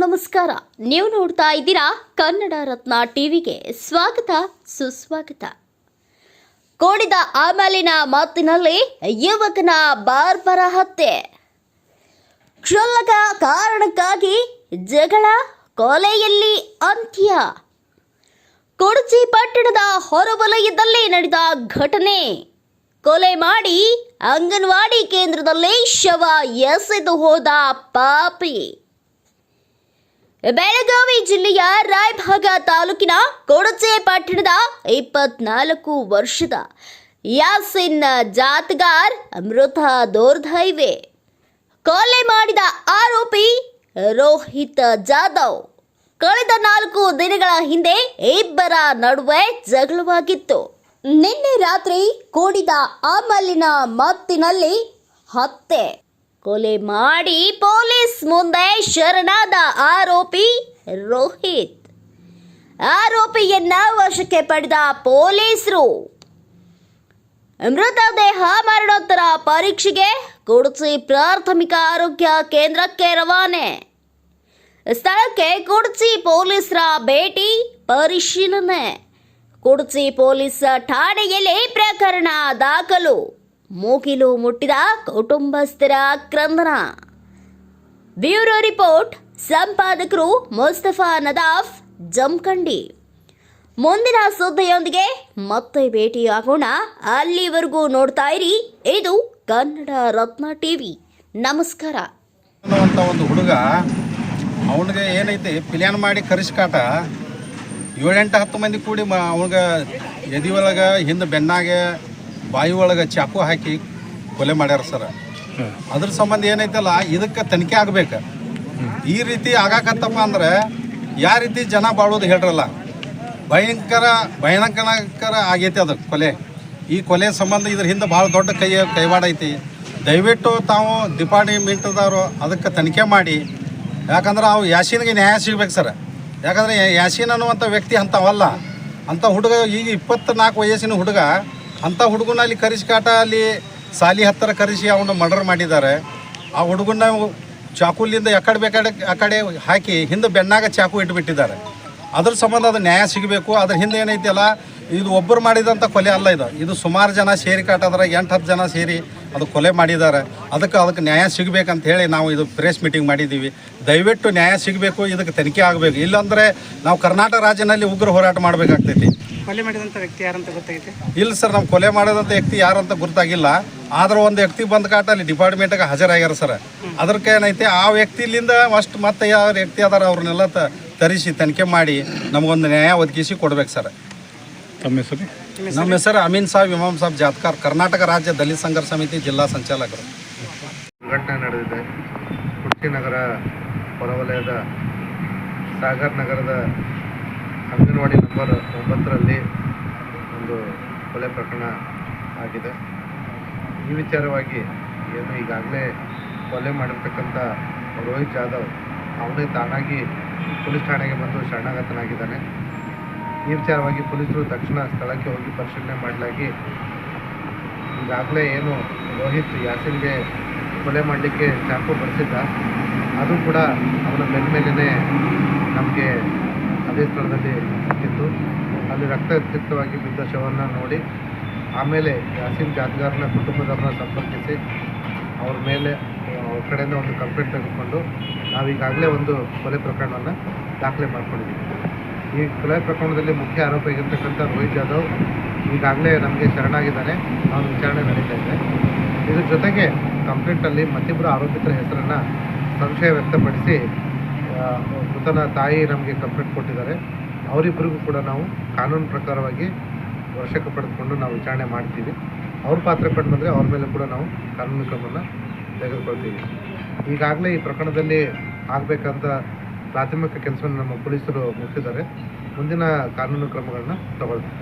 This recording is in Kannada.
ನಮಸ್ಕಾರ. ನೀವು ನೋಡ್ತಾ ಇದ್ದೀರಾ ಕನ್ನಡ ರತ್ನ ಟಿವಿಗೆ ಸ್ವಾಗತ, ಸುಸ್ವಾಗತ. ಕೋಡಿದ ಆಮೇಲಿನ ಮಾತಿನಲ್ಲಿ ಯುವಕನ ಬಾರ್ಬರ ಹತ್ಯೆ. ಕ್ಷುಲ್ಲಕ ಕಾರಣಕ್ಕಾಗಿ ಜಗಳ ಕೊಲೆಯಲ್ಲಿ ಅಂತ್ಯ. ಕೊಡಚಿ ಪಟ್ಟಣದ ಹೊರವಲಯದಲ್ಲಿ ನಡೆದ ಘಟನೆ. ಕೊಲೆ ಮಾಡಿ ಅಂಗನವಾಡಿ ಕೇಂದ್ರದಲ್ಲಿ ಶವ ಎಸೆದು ಹೋದ ಪಾಪಿ. ಬೆಳಗಾವಿ ಜಿಲ್ಲೆಯ ರಾಯಭಾಗ ತಾಲೂಕಿನ ಕೊಡಚೆ ಪಟ್ಟಣದ ಇಪ್ಪತ್ನಾಲ್ಕು ವರ್ಷದ ಯಾಸಿನ್ ಜಾತ್ಗಾರ್ ಮೃತ ದೋರ್ಧೈವೆ ಕೊಲೆ ಮಾಡಿದ ಆರೋಪಿ ರೋಹಿತ್ ಜಾಧವ್. ಕಳೆದ ನಾಲ್ಕು ದಿನಗಳ ಹಿಂದೆ ಇಬ್ಬರ ನಡುವೆ ಜಗಳವಾಗಿತ್ತು. ನಿನ್ನೆ ರಾತ್ರಿ ಕೂಡಿದ ಆಮಲಿನ ಮತ್ತಿನಲ್ಲಿ ಹತ್ಯೆ. ಕೊಲೆ ಮಾಡಿ ಪೊಲೀಸ್ ಮುಂದೆ ಶರಣಾದ ಆರೋಪಿ ರೋಹಿತ್. ಆರೋಪಿಯನ್ನ ವಶಕ್ಕೆ ಪಡೆದ ಪೊಲೀಸರು. ಮೃತದೇಹ ಮರಣೋತ್ತರ ಪರೀಕ್ಷೆಗೆ ಕುಡ್ಚಿ ಪ್ರಾಥಮಿಕ ಆರೋಗ್ಯ ಕೇಂದ್ರಕ್ಕೆ ರವಾನೆ. ಸ್ಥಳಕ್ಕೆ ಕುಡ್ಚಿ ಪೊಲೀಸರ ಭೇಟಿ ಪರಿಶೀಲನೆ. ಕುಡ್ಚಿ ಪೊಲೀಸ್ ಠಾಣೆಯಲ್ಲಿ ಪ್ರಕರಣ ದಾಖಲು. ಮೂಗಿಲು ಮುಟ್ಟಿದ ಕುಟುಂಬಸ್ಥರ ಕ್ರಂದನ ಬ್ಯೂರೋ ರಿಪೋರ್ಟ್, ಸಂಪಾದಕರು ಮುಸ್ತಫಾ ನದಾಫ್, ಜಮ್ಖಂಡಿ. ಮುಂದಿನ ಸುದ್ದಿಯೊಂದಿಗೆ ಮತ್ತೆ ಭೇಟಿಯಾಗೋಣ. ಅಲ್ಲಿವರೆಗೂ ನೋಡ್ತಾ ಇರಿ. ಇದು ಕನ್ನಡ ರತ್ನ ಟಿವಿ. ನಮಸ್ಕಾರ. ಅನ್ನುವಂಥ ಒಂದು ಹುಡುಗ ಅವನಿಗೆ ಏನೈತಿ ಪ್ಲ್ಯಾನ್ ಮಾಡಿ ಕರಿಸ್ಕಾಟ ಏಳೆಂಟು ಹತ್ತು ಮಂದಿ ಕೂಡಿ ಅವನಿಗೆ ಎದಿ ಒಳಗೆ, ಹಿಂದೆ ಬೆನ್ನಾಗೆ ಬಾಯಿ ಒಳಗೆ ಚಾಕು ಹಾಕಿ ಕೊಲೆ ಮಾಡ್ಯಾರ ಸರ್. ಅದ್ರ ಸಂಬಂಧ ಏನೈತಲ್ಲ, ಇದಕ್ಕೆ ತನಿಖೆ ಆಗ್ಬೇಕು. ಈ ರೀತಿ ಆಗಾಕತ್ತಪ್ಪ ಅಂದ್ರೆ ಯಾವ ರೀತಿ ಜನ ಬಾಳೋದು ಹೇಳ್ರಲ್ಲ. ಭಯಂಕರ ಭಯಂಕರ ಆಗೈತಿ ಅದು ಕೊಲೆ. ಈ ಕೊಲೆ ಸಂಬಂಧ ಇದ್ರ ಹಿಂದೆ ಭಾಳ ದೊಡ್ಡ ಕೈ, ಕೈವಾಡ ಐತಿ. ದಯವಿಟ್ಟು ತಾವು ಡಿಪಾರ್ಟ್ಮೆಂಟ್ದವರು ಅದಕ್ಕೆ ತನಿಖೆ ಮಾಡಿ. ಯಾಕಂದ್ರೆ ಅವು ಯಾಸೀನ್ಗೆ ನ್ಯಾಯ ಸಿಗ್ಬೇಕು ಸರ್. ಯಾಕಂದ್ರೆ ಯಾಸೀನ್ ಅನ್ನುವಂಥ ವ್ಯಕ್ತಿ ಅಂಥವಲ್ಲ. ಅಂಥ ಹುಡುಗ ಈಗ ಇಪ್ಪತ್ನಾಲ್ಕು ವಯಸ್ಸಿನ ಹುಡುಗ ಅಂಥ ಹುಡುಗನ ಅಲ್ಲಿ ಕಾಟ, ಅಲ್ಲಿ ಸಾಲಿ ಹತ್ತಿರ ಕರೆಸಿ ಅವನು ಮರ್ಡರ್ ಮಾಡಿದ್ದಾರೆ. ಆ ಹುಡುಗನ ಚಾಕುಲಿಂದ ಎಕಡೆ ಬೇಕಾಡೆ ಆ ಕಡೆ ಹಾಕಿ ಹಿಂದೆ ಬೆನ್ನಾಗ ಚಾಕು ಇಟ್ಬಿಟ್ಟಿದ್ದಾರೆ. ಅದ್ರ ಸಂಬಂಧ ಅದು ನ್ಯಾಯ ಸಿಗಬೇಕು. ಅದ್ರ ಹಿಂದೆ ಏನೈತಿಯಲ್ಲ ಇದು ಒಬ್ಬರು ಮಾಡಿದಂಥ ಕೊಲೆ ಅಲ್ಲ ಇದು. ಇದು ಸುಮಾರು ಜನ ಸೇರಿ ಕಾಟದ್ರ ಎಂಟು, ಹತ್ತು ಜನ ಸೇರಿ ಅದು ಕೊಲೆ ಮಾಡಿದ್ದಾರೆ. ಅದಕ್ಕೆ ಅದಕ್ಕೆ ನ್ಯಾಯ ಸಿಗಬೇಕಂತ ಹೇಳಿ ನಾವು ಇದು ಪ್ರೆಸ್ ಮೀಟಿಂಗ್ ಮಾಡಿದ್ದೀವಿ. ದಯವಿಟ್ಟು ನ್ಯಾಯ ಸಿಗಬೇಕು, ಇದಕ್ಕೆ ತನಿಖೆ ಆಗಬೇಕು. ಇಲ್ಲಾಂದರೆ ನಾವು ಕರ್ನಾಟಕ ರಾಜ್ಯದಲ್ಲಿ ಉಗ್ರ ಹೋರಾಟ ಮಾಡಬೇಕಾಗ್ತೈತಿ. ಕೊಲೆ ಮಾಡಿದಂಥ ವ್ಯಕ್ತಿ ಯಾರಂತ ಗೊತ್ತಾಗೈತೆ ಇಲ್ಲ ಸರ್ ನಾವು ಕೊಲೆ ಮಾಡಿದಂತ ವ್ಯಕ್ತಿ ಯಾರಂತ ಗೊತ್ತಾಗಿಲ್ಲ. ಆದ್ರೆ ಒಂದು ವ್ಯಕ್ತಿ ಬಂದ್ ಕಾಟ ಅಲ್ಲಿ ಡಿಪಾರ್ಟ್ಮೆಂಟ್ಗೆ ಹಾಜರಾಗ್ಯಾರ ಸರ್. ಅದಕ್ಕೆ ಏನೈತೆ ಆ ವ್ಯಕ್ತಿಲಿಂದ ಅಷ್ಟು ಮತ್ತೆ ಯಾವ ವ್ಯಕ್ತಿ ಅದಾರ ಅವ್ರನ್ನೆಲ್ಲ ತ ತರಿಸಿ ತನಿಖೆ ಮಾಡಿ ನಮಗೊಂದು ನ್ಯಾಯ ಒದಗಿಸಿ ಕೊಡ್ಬೇಕು ಸರ್. ತಮ್ಮ ಹೆಸರು? ನಮ್ಮ ಹೆಸರು ಅಮೀನ್ ಸಾಬ್ ಇಮಾಮ್ ಸಾಬ್ ಜಾತ್ಕಾರ್ ಕರ್ನಾಟಕ ರಾಜ್ಯ ದಲಿತ ಸಂಘರ್ಷ ಸಮಿತಿ ಜಿಲ್ಲಾ ಸಂಚಾಲಕರು. ಘಟನೆ ನಡೆದಿದೆ. ಕುರ್ಚಿನಗರ ಹೊರವಲಯದ ಸಾಗರ್ ನಗರದ ಅಂಗನವಾಡಿ ನಂಬರ್ ಒಂಬತ್ತರಲ್ಲಿ ಒಂದು ಕೊಲೆ ಪ್ರಕರಣ ಆಗಿದೆ. ಈ ವಿಚಾರವಾಗಿ ಏನು ಈಗಾಗಲೇ ಕೊಲೆ ಮಾಡಿರ್ತಕ್ಕಂಥ ರೋಹಿತ್ ಜಾಧವ್ ಅವನೇ ತಾನಾಗಿ ಪೊಲೀಸ್ ಠಾಣೆಗೆ ಬಂದು ಶರಣಾಗತನಾಗಿದ್ದಾನೆ. ಈ ವಿಚಾರವಾಗಿ ಪೊಲೀಸರು ತಕ್ಷಣ ಸ್ಥಳಕ್ಕೆ ಹೋಗಿ ಪರಿಶೀಲನೆ ಮಾಡಲಾಗಿ ಈಗಾಗಲೇ ಏನು ರೋಹಿತ್ ಯಾಸಿನ್ಗೆ ಕೊಲೆ ಮಾಡಲಿಕ್ಕೆ ಚಾಕು ಬಳಸಿದ್ದ ಅದು ಕೂಡ ಅವನ ಬೆನ್ನ ಮೇಲೇ ನಮಗೆ ಅದೇ ಸ್ಥಳದಲ್ಲಿ ಇದ್ದು ಅಲ್ಲಿ ರಕ್ತಸಿಕ್ತವಾಗಿ ಬಿದ್ದ ಶವವನ್ನು ನೋಡಿ, ಆಮೇಲೆ ಯಾಸಿನ್ ಜಾದ್ಗಾರ್ನ ಕುಟುಂಬದವ್ರನ್ನ ಸಂಪರ್ಕಿಸಿ, ಅವ್ರ ಮೇಲೆ, ಅವ್ರ ಕಡೆಯಿಂದ ಒಂದು ಕಂಪ್ಲೇಂಟ್ ತೆಗೆದುಕೊಂಡು ನಾವೀಗಾಗಲೇ ಒಂದು ಕೊಲೆ ಪ್ರಕರಣವನ್ನು ದಾಖಲೆ ಮಾಡಿಕೊಂಡಿದ್ದೀವಿ. ಈ ಕೊಲೆ ಪ್ರಕರಣದಲ್ಲಿ ಮುಖ್ಯ ಆರೋಪ ಆಗಿರ್ತಕ್ಕಂಥ ರೋಹಿತ್ ಜಾಧವ್ ಈಗಾಗಲೇ ನಮಗೆ ಶರಣಾಗಿದ್ದಾನೆ. ಅವನ ವಿಚಾರಣೆ ನಡೀತಾ ಇದೆ. ಇದ್ರ ಜೊತೆಗೆ ಕಂಪ್ಲೇಂಟಲ್ಲಿ ಮತ್ತಿಬ್ಬರು ಆರೋಪಿತರ ಹೆಸರನ್ನು ಸಂಶಯ ವ್ಯಕ್ತಪಡಿಸಿ ಮೃತನ ತಾಯಿ ನಮಗೆ ಕಂಪ್ಲೇಂಟ್ ಕೊಟ್ಟಿದ್ದಾರೆ. ಅವರಿಬ್ಬರಿಗೂ ಕೂಡ ನಾವು ಕಾನೂನು ಪ್ರಕಾರವಾಗಿ ವಶಕ್ಕೆ ಪಡೆದುಕೊಂಡು ನಾವು ವಿಚಾರಣೆ ಮಾಡ್ತೀವಿ. ಅವ್ರ ಪಾತ್ರ ಕಂಡು ಬಂದರೆ ಅವ್ರ ಮೇಲೆ ಕೂಡ ನಾವು ಕಾನೂನು ಕ್ರಮವನ್ನು ತೆಗೆದುಕೊಳ್ತೀವಿ. ಈಗಾಗಲೇ ಈ ಪ್ರಕರಣದಲ್ಲಿ ಆಗಬೇಕಂತ ಪ್ರಾಥಮಿಕ ಕೆಲಸವನ್ನು ನಮ್ಮ ಪೊಲೀಸರು ಮುಗಿಸಿದ್ದಾರೆ ಮುಂದಿನ ಕಾನೂನು ಕ್ರಮಗಳನ್ನ ತಗೊಳ್ತೀವಿ.